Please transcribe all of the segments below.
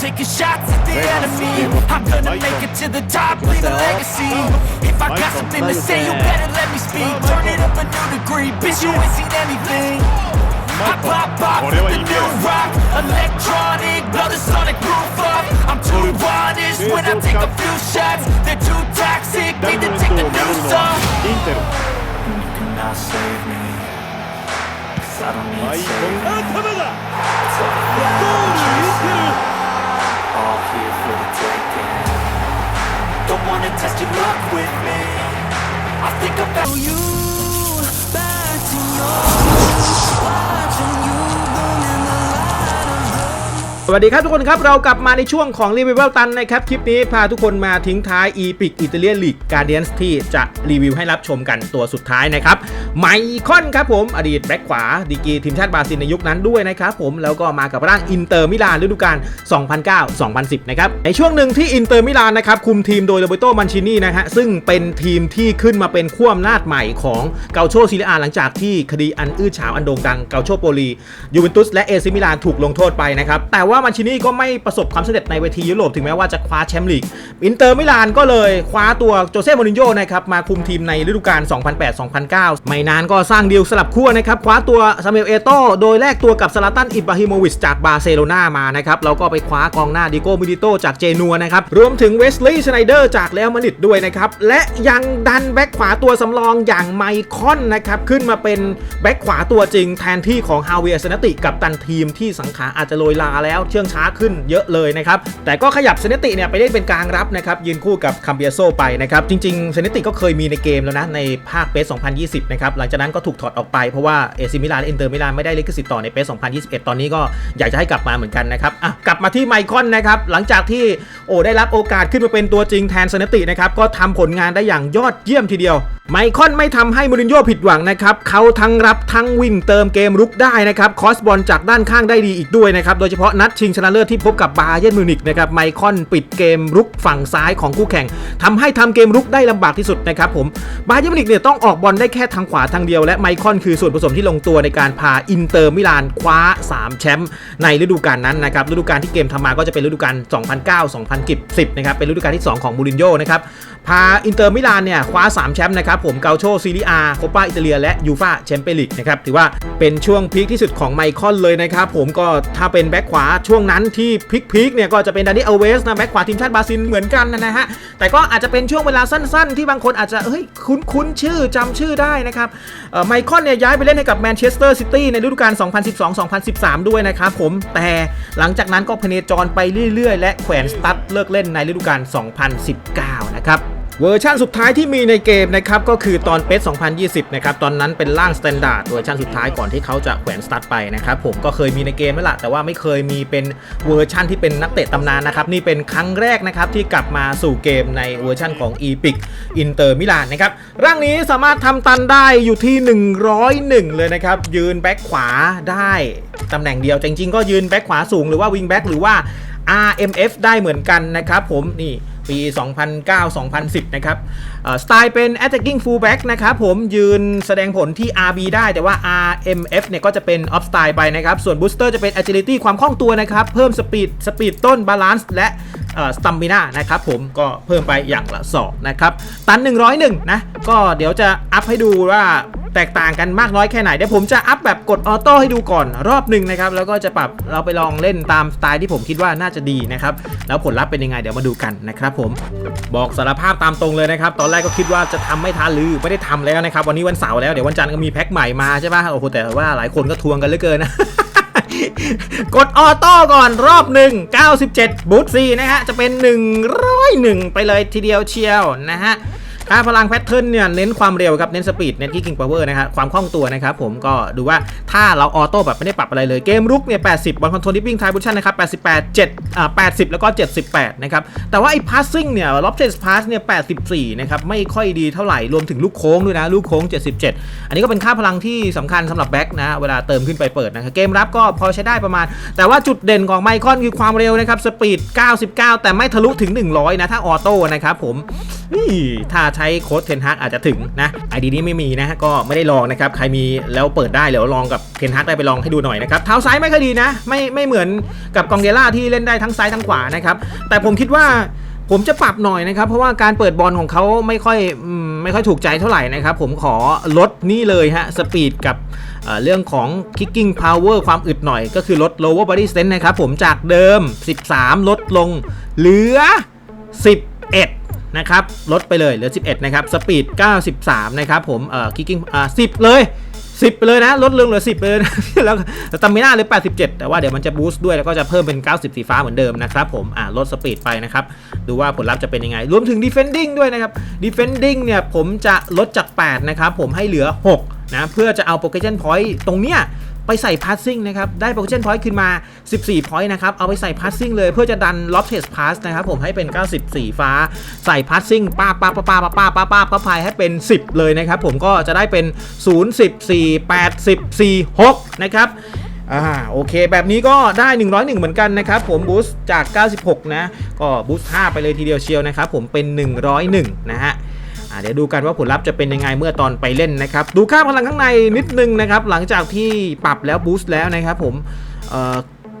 taking shots at the enemy. I'm gonna make it to the top, leave a legacy. If I got something to say, you better let me speak. Turn it up a new degree, bitch you ain't seen anything. I pop off with the new rock. Electronic, blow the sonic proof up I'm too honest when I take a few shots. They're too toxic, need to take the new song. you cannot save me. Cause I don't need saving. Wanna test your luck with me. I think I'm back. You back to your วัสดีครับทุกคนครับ เรากลับมาในช่วงของรีวิวเวลตันนะครับ คลิปนี้พาทุกคนมาทิ้งท้ายอีพิกอิตาเลียนลีกการเดียนส์ที่จะรีวิวให้รับชมกันตัวสุดท้ายนะครับ ไมคอนครับผมอดีตแบ็คขวาดีกรีทีมชาติบราซิลในยุคนั้นด้วยนะครับผมแล้วก็มากับร่างอินเตอร์มิลานฤดูกาล 2009-2010 นะครับ ในช่วงหนึ่งที่อินเตอร์มิลานนะครับคุมทีมโดยโรเบโตมันชินีนะฮะซึ่งเป็นทีมที่ขึ้นมาเป็นขั้วอำนาจใหม่ของเกาโชซิลิอาหลังจากที่คดีอันอื้อฉาวอันโด่งดังเกาโชโปลียูเวนตุสและเอซิมิลานถูกลงโทษไปนะครับแต่ว่ามันชินีก็ไม่ประสบความสำเร็จในเวทียุโรปถึงแม้ว่าจะคว้าแชมป์ลีก อินเตอร์มิลานก็เลยคว้าตัวโจเซ่โมรินโญ่นะครับมาคุมทีมในฤดูกาล 2008-2009 ไม่นานก็สร้างดีลสลับขั้วนะครับคว้าตัวซามูเอลเอโตโดยแลกตัวกับซาลาตันอิบราฮิโมวิชจากบาร์เซโลนามานะครับแล้วก็ไปคว้ากองหน้าดิโก้มิดิโตจากเจนัวนะครับรวมถึงเวสลีย์ชไนเดอร์จากเรอัลมาดริดด้วยนะครับและยังดันแบ็คขวาตัวสำรองอย่างไมคอนนะครับขึ้นมาเป็นแบ็คขวาตัวจริงแทนที่ของฮาเวียร์สนติกับตันทีมที่สังขารอาจจะโรยลาแล้วเชื่องช้าขึ้นเยอะเลยนะครับ แต่ก็ขยับเซเนติเนี่ยไปเล่นเป็นกลางรับนะครับยืนคู่กับคัมเบียโซไปนะครับจริงๆเซเนติก็เคยมีในเกมแล้วนะในภาคเปส2020 นะครับหลังจากนั้นก็ถูกถอดออกไปเพราะว่าเอซิมิลานอินเตอร์มิลานไม่ได้ลิขสิทธิ์ต่อในเปส2021 ตอนนี้ก็อยากจะให้กลับมาเหมือนกันนะครับอะกลับมาที่ไมคอนนะครับหลังจากที่โอ้ได้รับโอกาสขึ้นมาเป็นตัวจริงแทนเซเนตินะครับก็ทำผลงานได้อย่างยอดเยี่ยมทีเดียว ไมคอนไม่ทำให้มูรินโญ่ผิดหวังนะครับเขาทั้งรับทั้งวิ่งเติมเกมรุกได้นะครับคอสบอลจากด้านข้างได้ดีอีกด้วยนะครับโดยเฉพาะนัดชิงชนะเลิศที่พบกับบาเยนมิวนิกนะครับไมคอนปิดเกมรุกฝั่งซ้ายของคู่แข่งทำให้ทำเกมรุกได้ลำบากที่สุดนะครับผมบาเยนมิวนิกเนี่ยต้องออกบอลได้แค่ทางขวาทางเดียวและไมคอนคือส่วนผสมที่ลงตัวในการพาอินเตอร์มิลานคว้า 3 แชมป์ในฤดูกาลนั้นนะครับฤดูกาลที่เกมทำมาก็จะเป็นฤดูกาล2009-2010นะครับเป็นฤดูกาลที่ 2 ของมูรินโญ่นะครับพาอินเตอร์มิลานเนี่ยคว้า 3 แชมป์นะครับผมเกาโชซีรีอาโคปาอิตาเลียและยูฟาแชมเปี้ยนลีกนะครับถือว่าเป็นช่วงพีคที่สุดของไมคอนเลยนะครับผมก็ถ้าเป็นแบ็คขวาช่วงนั้นที่พีคๆเนี่ยก็จะเป็นดานิเอเวสนะแบ็คขวาทีมชาติบราซิลเหมือนกันนะฮะแต่ก็อาจจะเป็นช่วงเวลาสั้น ๆ ที่บางคนอาจจะเฮ้ยคุ้นๆชื่อจำชื่อได้นะครับไมคอนเนี่ยย้ายไปเล่นให้กับแมนเชสเตอร์ซิตี้ในฤดูกาล 2012-2013 ด้วยนะครับผมแต่หลังจากนั้นก็พเนจรไปเรื่อย ๆ และแขวนสตั๊ดเลิกเล่นในฤดูกาล 2019 นะครับ เวอร์ชันสุดท้ายที่มีในเกมนะครับก็คือตอนเปส2020 นะครับตอนนั้นเป็นร่างสแตนดาร์ดเวอร์ชันสุดท้ายก่อนที่เขาจะแขวนสตาร์ทไปนะครับผมก็เคยมีในเกมนั่นแหละแต่ว่าไม่เคยมีเป็นเวอร์ชันที่เป็นนักเตะตำนานนะครับนี่เป็นครั้งแรกนะครับที่กลับมาสู่เกมในเวอร์ชันของ e p i c Inter Milan นะครับร่างนี้สามารถทำตันได้อยู่ที่ 101 เลยนะครับยืนแบ็คขวาได้ตำแหน่งเดียวจริงๆ ก็ยืนแบ็คขวาสูงหรือว่าวิงแบ็คหรือว่า RMF ได้เหมือนกันนะครับผมนี่ ปี 2009-2010 นะครับสไตล์เป็น attacking fullback นะครับ ผมยืนแสดงผลที่ RB ได้แต่ว่า RMF เนี่ยก็จะเป็น off style ไปนะครับ ส่วน booster จะเป็น agility ความคล่องตัวนะครับ เพิ่ม speed speed ต้น balance และ เอ่อ stamina นะครับผมก็เพิ่มไปอย่างละ2นะครับตัน 101 นะ ก็เดี๋ยวจะอัพให้ดูว่าแตกต่างกันมากน้อยแค่ไหน เดี๋ยวผมจะอัพแบบกดออโต้ให้ดูก่อนรอบหนึ่งนะครับ แล้วก็จะปรับเราไปลองเล่นตามสไตล์ที่ผมคิดว่าน่าจะดีนะครับ แล้วผลลัพธ์เป็นยังไงเดี๋ยวมาดูกันนะครับผมบอกสารภาพตามตรงเลยนะครับ ตอนแรกก็คิดว่าจะทำไม่ทันหรือไม่ได้ทำแล้วนะครับ วันนี้วันเสาร์แล้วเดี๋ยววันจันทร์ก็มีแพ็คใหม่มาใช่ปะโอ้โหแต่ว่าหลายคนก็ทวงกันเหลือเกินนะ กดออโต้ก่อนรอบหนึ่ง97บูทซีนะฮะ จะเป็น 101 ไปเลยทีเดียวเชียวนะฮะ ค่าพลังแพทเทิร์นเนี่ยเน้นความเร็วครับเน้นสปีดเน้นที่กิ้งพาวเวอร์นะครับความคล่องตัวนะครับผมก็ดูว่าถ้าเราออโต้แบบไม่ได้ปรับอะไรเลยเกมรุกเนี่ย80บอลคอนโทรลดิปปิ้งไทบุชั่นนะครับ88 7อ่า80 แล้วก็ 78 นะครับ แต่ว่าไอ้พาสซิ่งเนี่ยล็อบเจสพาสเนี่ย84 นะครับ ไม่ค่อยดีเท่าไหร่รวมถึงลูกโค้งด้วยนะ ลูกโค้ง 77 อันนี้ก็เป็นค่าพลังที่สำคัญสำหรับแบ็กนะ เวลาเติมขึ้นไปเปิดนะครับเกมรับก็พอใช้ได้ประมาณ แต่ว่าจุดเด่นของไมคอนคือความเร็วนะครับสปีด99 แต่ไม่ทะลุถึง 100 นะถ้าออโต้นะครับผมนี่ถ้าใช้โค้ดเทนฮักอาจจะถึงนะไอดีนี้ไม่มีนะก็ไม่ได้ลองนะครับใครมีแล้วเปิดได้เดี๋ยวลองกับเทนฮักได้ไปลองให้ดูหน่อยนะครับเท้าซ้ายไม่ค่อยดีนะไม่ไม่เหมือนกับกองเดล่าที่เล่นได้ทั้งซ้ายทั้งขวานะครับแต่ผมคิดว่าผมจะปรับหน่อยนะครับ เพราะว่าการเปิดบอลของเขาไม่ค่อยไม่ค่อยถูกใจเท่าไหร่นะครับ ผมขอลดนี่เลยฮะสปีดกับเอ่อเรื่องของ kicking power ความอึดหน่อย ก็คือลด lower body strength นะครับ ผมจากเดิม 13 ลดลงเหลือ 11 นะครับลดไปเลยเหลือ 11 นะครับสปีด 93 นะครับผมเอ่อ kicking อ่า10 เลย 10 ไปเลยนะ ลดลงเหลือ 10 เลยนะแล้วสตามิน่าเลย 87 แต่ว่าเดี๋ยวมันจะบูสต์ด้วยแล้วก็จะเพิ่มเป็น 90 สีฟ้าเหมือนเดิมนะครับผมอ่าลดสปีดไปนะครับ ดูว่าผลลัพธ์จะเป็นยังไง รวมถึง defending ด้วยนะครับ defending เนี่ยผมจะลดจาก 8 นะครับผมให้เหลือ 6นะเพื่อจะเอา progression point ตรงเนี้ย ไปใส่ passing นะครับ ได้ progression point ขึ้นมา 14 point นะครับ เอาไปใส่ passing เลยเพื่อจะดัน lob test pass นะครับผมให้เป็น94ฟ้า ใส่ passing ป้าป้าป้าป้าป้าป้าป้าป้าป้าพายให้เป็น 10 เลยนะครับ ผมก็จะได้เป็น 0 10 4 8 10 4 6 นะครับอ่าโอเค แบบนี้ก็ได้ 101 เหมือนกันนะครับผมบูสต์จาก 96 นะ ก็บูสต์5ไปเลยทีเดียวเชียวนะครับผมเป็น 101 นะฮะ เดี๋ยวดูกันว่าผลลัพธ์จะเป็นยังไงเมื่อตอนไปเล่นนะครับ ดูค่าพลังข้างในนิดนึงนะครับ หลังจากที่ปรับแล้วบูสต์แล้วนะครับผม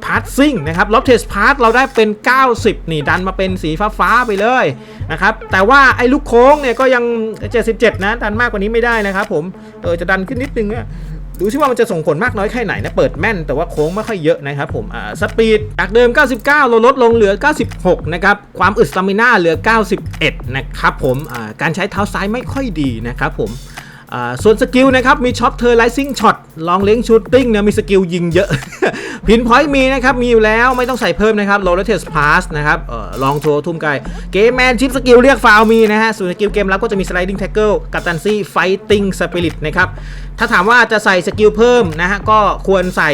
พาร์ทซิ่งนะครับล็อบเทสพาร์ทเราได้เป็น 90 นี่ดันมาเป็นสีฟ้าฟ้าๆไปเลยนะครับ แต่ว่าไอ้ลูกโค้งเนี่ยก็ยัง 77 นะ ดันมากกว่านี้ไม่ได้นะครับผม เออจะดันขึ้นนิดนึงนะ ดูที่ว่ามันจะส่งผลมากน้อยแค่ไหนนะ เปิดแม่นแต่ว่าโค้งไม่ค่อยเยอะนะครับผมอ่าสปีดจากเดิม 99 เราลดลงเหลือ 96 นะครับ ความอึดสตามิน่าเหลือ 91 นะครับผมอ่าการใช้เท้าซ้ายไม่ค่อยดีนะครับผม ส่วนสกิลนะครับมีช็อปเทอร์ไลซิ่งช็อตลองเล้งชูตติ้งเนี่ยมีสกิลยิงเยอะ พินพอยต์มีนะครับ มีอยู่แล้วไม่ต้องใส่เพิ่มนะครับโรลเทสพาสนะครับลองโทรทุ่มไกลเกมแมนชิปสกิลเรียกฟาวมีนะฮะส่วนสกิลเกมรับก็จะมีสไลดิ้งแท็กเกิลกัปตันซี่ไฟติ้งสปิริตนะครับ ถ้าถามว่าจะใส่สกิลเพิ่มนะฮะก็ควรใส่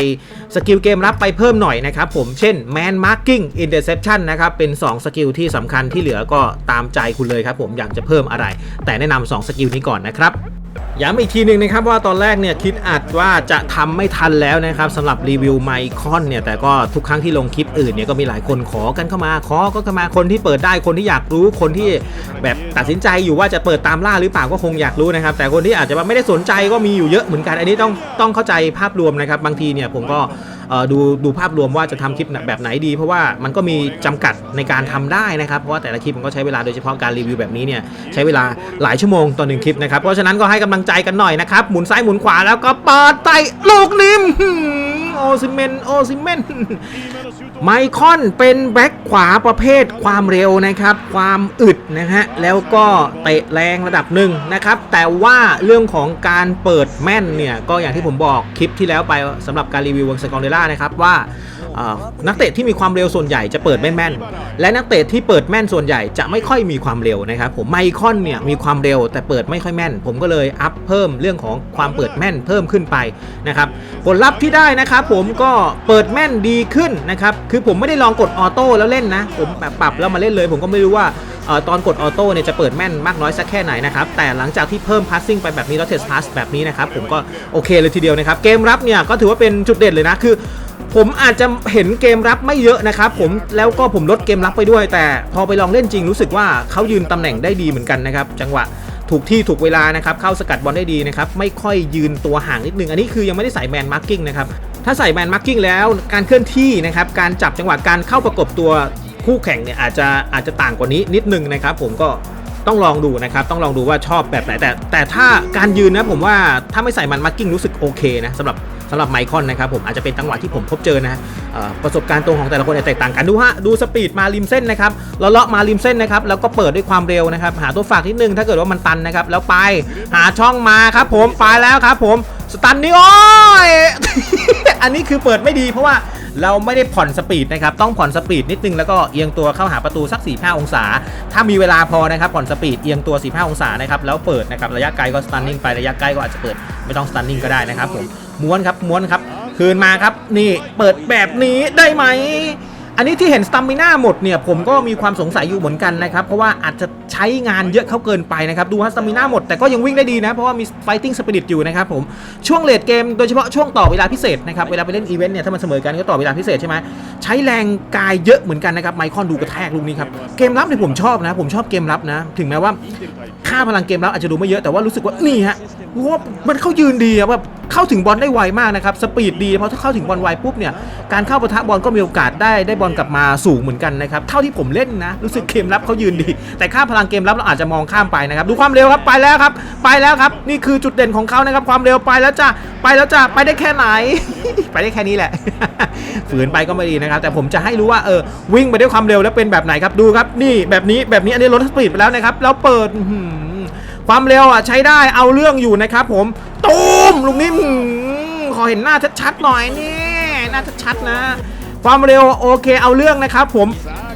สกิลเกมรับไปเพิ่มหน่อยนะครับผมเช่น Man Marking Interception นนะครับเป็น 2 สกิลที่สำคัญที่เหลือก็ตามใจคุณเลยครับผมอยากจะเพิ่มอะไร แต่แนะนำ2สกิลนี้ก่อนนะครับ ย้ำอีกทีหนึ่งนะครับว่าตอนแรกเนี่ยคิดอัดว่าจะทำไม่ทันแล้วนะครับสำหรับรีวิวไมคอนเนี่ยแต่ก็ทุกครั้งที่ลงคลิปอื่นเนี่ยก็มีหลายคนขอกันเข้ามาขอก็เข้ามาคนที่เปิดได้คนที่อยากรู้คนที่แบบตัดสินใจอยู่ว่าจะเปิดตามล่าหรือเปล่าก็คงอยากรู้นะครับ แต่คนที่อาจจะไม่ได้สนใจก็มีอยู่เยอะเหมือนกันอันนี้ต้องต้องเข้าใจภาพรวมนะครับบางทีเนี่ยผมก็ดูดูภาพรวมว่าจะทำคลิปแบบไหนดี เพราะว่ามันก็มีจำกัดในการทำได้นะครับเพราะว่าแต่ละคลิปมันก็ใช้เวลาโดยเฉพาะการรีวิวแบบนี้เนี่ยใช้เวลาหลายชั่วโมงต่อหนึ่งคลิปนะครับเพราะฉะนั้นก็ให้กำลังใจกันหน่อยนะครับ หมุนซ้ายหมุนขวาแล้วก็เปิดไตลูกนิ่มโอซิเมนโอซิเมนไมคอนเป็นแบ็คขวาประเภทความเร็วนะครับ ความอึดนะฮะ แล้วก็เตะแรงระดับหนึ่งนะครับ แต่ว่าเรื่องของการเปิดแม่นเนี่ย ก็อย่างที่ผมบอกคลิปที่แล้วไปสำหรับการรีวิววงสกอร์เดล่านะครับว่า นักเตะที่มีความเร็วส่วนใหญ่จะเปิดไม่แม่น และนักเตะที่เปิดแม่นส่วนใหญ่จะไม่ค่อยมีความเร็วนะครับผมไมคอนเนี่ยมีความเร็วแต่เปิดไม่ค่อยแม่น ผมก็เลยอัพเพิ่มเรื่องของความเปิดแม่นเพิ่มขึ้นไปนะครับผลลัพธ์ที่ได้นะครับผมก็เปิดแม่นดีขึ้นนะครับคือผมไม่ได้ลองกดออโต้แล้วเล่นนะผมแบบปรับแล้วมาเล่นเลย ผมก็ไม่รู้ว่าอตอนกดออโต้เนี่ยจะเปิดแม่นมากน้อยสักแค่ไหนนะครับแต่หลังจากที่เพิ่มพาสซิ่งไปแบบนี้แล้วเทสพาสแบบนี้นะครับผมก็โอเคเลยทีเดียวนะครับเกมรับเนี่ยก็ถือว่าเป็นจุดเด่นเลยนะคือ ผมอาจจะเห็นเกมรับไม่เยอะนะครับผมแล้วก็ผมลดเกมรับไปด้วย แต่พอไปลองเล่นจริงรู้สึกว่าเขายืนตำแหน่งได้ดีเหมือนกันนะครับจังหวะถูกที่ถูกเวลานะครับเข้าสกัดบอลได้ดีนะครับไม่ค่อยยืนตัวห่างนิดนึง อันนี้คือยังไม่ได้ใส่แมนมาร์กิ้งนะครับถ้าใส่แมนมาร์กิ้งแล้วการเคลื่อนที่นะครับการจับจังหวะการเข้าประกบตัวคู่แข่งเนี่ยอาจจะอาจจะต่างกว่านี้นิดนึงนะครับผมก็ต้องลองดูนะครับต้องลองดูว่าชอบแบบไหนแต่ แต่ถ้าการยืนนะผมว่าถ้าไม่ใส่มันมาร์กิ้งรู้สึกโอเคนะสำหรับ สำหรับไมคอนนะครับผมอาจจะเป็นจังหวะที่ผมพบเจอนะประสบการณ์ตรงของแต่ละคนจะแตกต่างกันดูฮะดูสปีดมาริมเส้นนะครับเราเลาะมาริมเส้นนะครับแล้วก็เปิดด้วยความเร็วนะครับหาตัวฝากนิดนึงถ้าเกิดว่ามันตันนะครับแล้วไปหาช่องมาครับผมไปแล้วครับผมสตันนี่โอ้ยอันนี้คือเปิดไม่ดีเพราะว่า เราไม่ได้ผ่อนสปีดนะครับต้องผ่อนสปีดนิดนึงแล้วก็เอียงตัวเข้าหาประตูสัก 4-5 องศา ถ้ามีเวลาพอนะครับผ่อนสปีดเอียงตัว 4-5 องศานะครับแล้วเปิดนะครับระยะไกลก็สตันนิ่งไประยะใกล้ก็อาจจะเปิดไม่ต้องสตันนิ่งก็ได้นะครับผมม้วนครับม้วนครับคืนมาครับนี่เปิดแบบนี้ได้ไหม อันนี้ที่เห็นสตามิน่าหมดเนี่ยผมก็มีความสงสัยอยู่เหมือนกันนะครับ เพราะว่าอาจจะใช้งานเยอะเข้าเกินไปนะครับ ดูฮะสตามิน่าหมดแต่ก็ยังวิ่งได้ดีนะ เพราะว่ามี fighting spirit อยู่นะครับผมช่วงเลดเกมโดยเฉพาะช่วงต่อเวลาพิเศษนะครับ เวลาไปเล่นอีเวนต์เนี่ยถ้ามันเสมอกันก็ต่อเวลาพิเศษใช่ไหมใช้แรงกายเยอะเหมือนกันนะครับไมคอนดูกระแทกลูกนี้ครับเกมรับเนี่ยผมชอบนะ ผมชอบเกมรับนะ ถึงแม้ว่า ค่าพลังเกมรับอาจจะดูไม่เยอะแต่ว่ารู้สึกว่านี่ฮะว่ามันเข้ายืนดีอะแบบเข้าถึงบอลได้ไวมากนะครับสปีดดีเพราะถ้าเข้าถึงบอลไวปุ๊บเนี่ยการเข้าปะทะบอลก็มีโอกาสได้ได้บอลกลับมาสูงเหมือนกันนะครับเท่าที่ผมเล่นนะ รู้สึกเกมรับเขายืนดี แต่ค่าพลังเกมรับเราอาจจะมองข้ามไปนะครับดูความเร็วครับไปแล้วครับ ไปแล้วครับ นี่คือจุดเด่นของเขานะครับความเร็วไปแล้วจ้ะไปแล้วจ้ะไปได้แค่ไหน ไปได้แค่นี้แหละ ฝืนไปก็ไม่ดีนะครับ แต่ผมจะให้รู้ว่าเออวิ่งไปด้วยความเร็วแล้วเป็นแบบไหนครับดูครับนี่แบบนี้แบบนี้อันนี้ลดสปีดไปแล้วนะครับแล้วเปิด ความเร็วอะใช้ได้เอาเรื่องอยู่นะครับผมตูมลูกนี้ขอเห็นหน้าชัดๆหน่อยนี่หน้าชัดๆนะ ความเร็วโอเคเอาเรื่องนะครับผม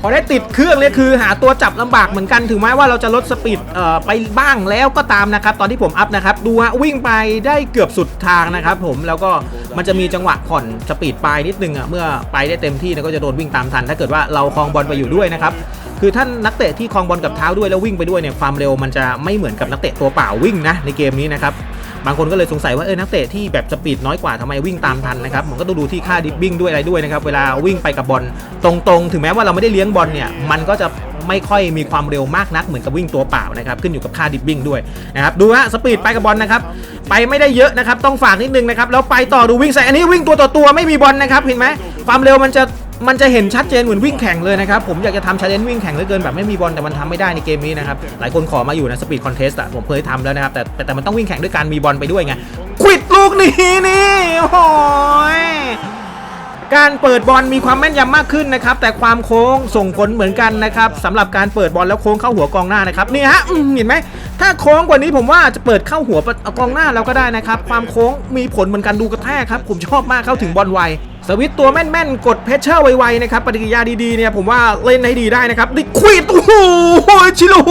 พอได้ติดเครื่องเลยคือหาตัวจับลำบากเหมือนกันถึงแม้ว่าเราจะลดสปีดไปบ้างแล้วก็ตามนะครับ ตอนที่ผมอัพนะครับ ดูฮะวิ่งไปได้เกือบสุดทางนะครับผมแล้วก็มันจะมีจังหวะผ่อนสปีดปลายนิดนึงอะเมื่อไปได้เต็มที่นะก็จะโดนวิ่งตามทัน ถ้าเกิดว่าเราคลองบอลไปอยู่ด้วยนะครับ คือท่านนักเตะที่คลองบอลกับเท้าด้วยแล้ววิ่งไปด้วยเนี่ยความเร็วมันจะไม่เหมือนกับนักเตะตัวเปล่าวิ่งนะในเกมนี้นะครับบางคนก็เลยสงสัยว่าเออนักเตะที่แบบสปีดน้อยกว่าทำไมวิ่งตามทันนะครับมันก็ต้องดูที่ค่าดิฟบิ้งด้วยอะไรด้วยนะครับเวลาวิ่งไปกับบอลตรงๆ ถึงแม้ว่าเราไม่ได้เลี้ยงบอลเนี่ยมันก็จะไม่ค่อยมีความเร็วมากนักเหมือนกับวิ่งตัวเปล่านะครับขึ้นอยู่กับค่าดิฟบิ้งด้วยนะครับดูฮะสปีดไปกับบอลนะครับไปไม่ได้เยอะนะครับต้องฝากนิดนึงนะครับแล้วไปต่อดูวิ่งใส่อันนี้วิ่งตัวต่อตัวไม่มีบอลนะครับเห็นไหมความเร็วมันจะ มันจะเห็นชัดเจนเหมือนวิ่งแข่งเลยนะครับผมอยากจะทำชาเลนจ์วิ่งแข่งเหลือเกินแบบไม่มีบอลแต่มันทำไม่ได้ในเกมนี้นะครับหลายคนขอมาอยู่นะสปีดคอนเทสต์อะผมเคยทำแล้วนะครับแต่แต่มันต้องวิ่งแข่งด้วยการมีบอลไปด้วยไงควิดลูกนี้นี่โอ้ยการเปิดบอลมีความแม่นยำมากขึ้นนะครับ แต่ความโค้งส่งผลเหมือนกันนะครับสำหรับการเปิดบอลแล้วโค้งเข้าหัวกองหน้านะครับนี่ฮะเห็นไหมถ้าโค้งกว่านี้ผมว่าจะเปิดเข้าหัวกองหน้าเราก็ได้นะครับ ความโค้งมีผลเหมือนกันดูกระแทกครับ ผมชอบมากเข้าถึงบอลไว สวิตช์ตัวแม่นๆ กดเพชเชอร์ไวๆนะครับปฏิกิริยาดีๆเนี่ยผมว่าเล่นให้ดีได้นะครับดิควิดโอ้โหชิลู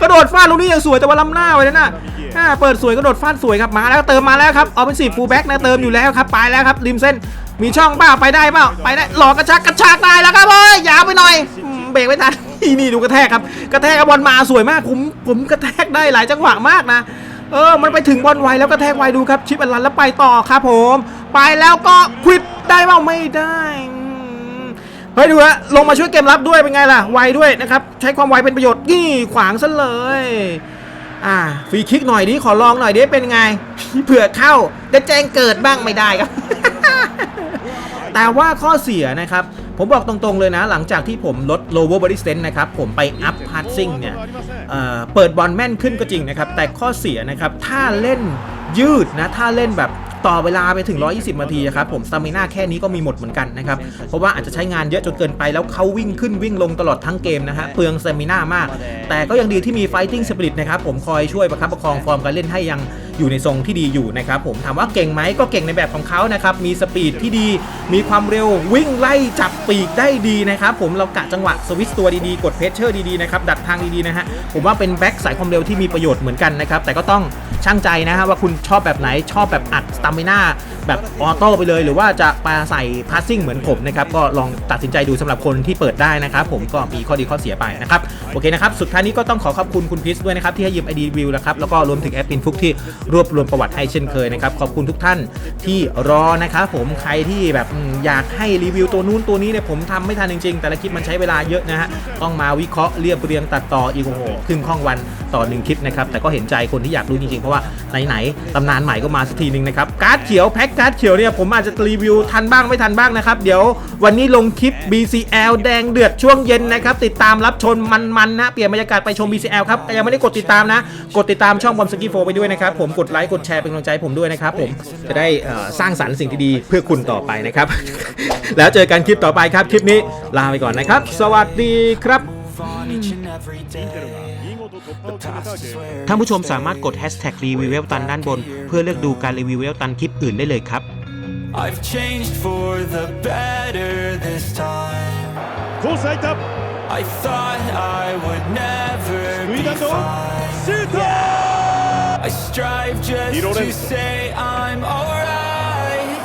กระโดดฟาดลูกนี้ยังสวยแต่ว่าล้ำหน้าไว้นะน่ะอ่าเปิดสวยกระโดดฟาดสวยครับมาแล้วเติมมาแล้วครับเอาเป็นสีฟูลแบ็กนะเติมอยู่แล้วครับไปแล้วครับริมเส้นมีช่องเปล่าไปได้เปล่าไปได้หลอกกระชากกระชากได้แล้วครับเอ้ยยาวไปหน่อยอืมเบรกไม่ทันนี่ดูกระแทกครับกระแทกกับบอลมาสวยมากผมผมกระแทกได้หลายจังหวะมากนะ เออ มันไปถึงบอลไวแล้วก็แทกไวดูครับชิปอันลันแล้วไปต่อครับผม ไปแล้วก็ควิดได้เปล่าไม่ได้เฮ้ยดูฮะลงมาช่วยเกมรับด้วยเป็นไงล่ะไวด้วยนะครับใช้ความไวเป็นประโยชน์นี่ขวางซะเลยอ่าฟรีคิกหน่อยดิขอลองหน่อยดิเป็นไงเผื่อเข้าได้แจ้งเกิดบ้างไม่ได้ครับ แต่ว่าข้อเสียนะครับ ผมบอกตรงๆเลยนะ หลังจากที่ผมลด lower body strength นะครับ ผมไป up passing เนี่ยเเปิดบอลแม่นขึ้นก็จริงนะครับ แต่ข้อเสียนะครับ ถ้าเล่นยืดนะ ถ้าเล่นแบบต่อเวลาไปถึง 120 นาทีอะครับผมสตามิน่าแค่นี้ก็มีหมดเหมือนกันนะครับ เพราะว่าอาจจะใช้งานเยอะจนเกินไปแล้วเขาวิ่งขึ้นวิ่งลงตลอดทั้งเกมนะฮะ เปลืองสตามิน่ามาก แต่ก็ยังดีที่มี fighting spirit นะครับผมคอยช่วยประคับประคองฟอร์มการเล่นให้ยัง อยู่ในทรงที่ดีอยู่นะครับผมถามว่าเก่งไหมก็เก่งในแบบของเขานะครับมีสปีดที่ดี มีความเร็ววิ่งไล่จับปีกได้ดีนะครับผมเรากะจังหวะสวิตตัวดีๆ กดเพชเชอร์ดีๆนะครับดักทางดีๆนะฮะผมว่าเป็นแบ็กสายความเร็วที่มีประโยชน์เหมือนกันนะครับแต่ก็ต้องช่างใจนะฮะว่าคุณชอบแบบไหนชอบแบบอัดสตามิน่า แบบออโต้ไปเลย หรือว่าจะมาใส่พาสซิ่งเหมือนผมนะครับก็ลองตัดสินใจดูสำหรับคนที่เปิดได้นะครับผมก็มีข้อดีข้อเสียไปนะครับโอเคนะครับสุดท้ายนี้ก็ต้องขอขอบคุณคุณพิสด้วยนะครับที่ให้ยืมไอดีวิวนะครับแล้วก็รวมถึงแอดมินฟุกที่รวบรวมประวัติให้เช่นเคยนะครับขอบคุณทุกท่านที่รอนะครับผมใครที่แบบอยากให้รีวิวตัวนู้นตัวนี้เนี่ยผมทำไม่ทันจริงๆ แต่ละคลิปมันใช้เวลาเยอะนะฮะต้องมาวิเคราะห์เรียบเรียงตัดต่ออีกโอ้โหครึ่งข้องวันต่อหนึ่งคลิปนะครับแต่ก็เห็นใจคนที่อยากรู้จริงๆเพราะว่าไหนๆตำนานใหม่ก็มาสักทีนึงนะครับการ์ดเขียวแพ็คการ์ดเขียวเนี่ยผมอาจจะรีวิวทันบ้างไม่ทันบ้างนะครับ เดี๋ยววันนี้ลงคลิป BCL แดงเดือดช่วงเย็นนะครับ ติดตามรับชมมันๆนะ เปลี่ยนบรรยากาศไปชม BCL ครับยังไม่ได้กดติดตามนะ กดติดตามช่องบอมสกี้โฟไปด้วยนะครับ ผมกดไลค์กดแชร์เป็นกำลังใจผมด้วยนะครับผมจะได้สร้างสรรค์สิ่งที่ดีเพื่อคุณต่อไปนะครับ แล้วเจอกันคลิปต่อไปครับคลิปนี้ลาไปก่อนนะครับ สวัสดีครับ ท่านผู้ชมสามารถกดแฮชแท็กรีวิวเวลตันด้านบน เพื่อเลือกดูการรีวิวเวลตันคลิปอื่นได้เลยครับ I've changed for the better this time. Kursaitab. I thought I would never be fine. Yeah. I strive just to say I'm alright.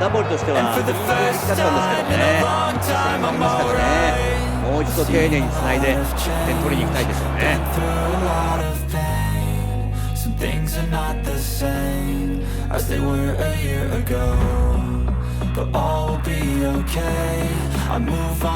And for the first time in a long time, I'm alright. もう一度丁寧につないで点取りに行きたいですよね Through a lot of pain, some things are not the same as they were a year ago. But all will be okay. I move on.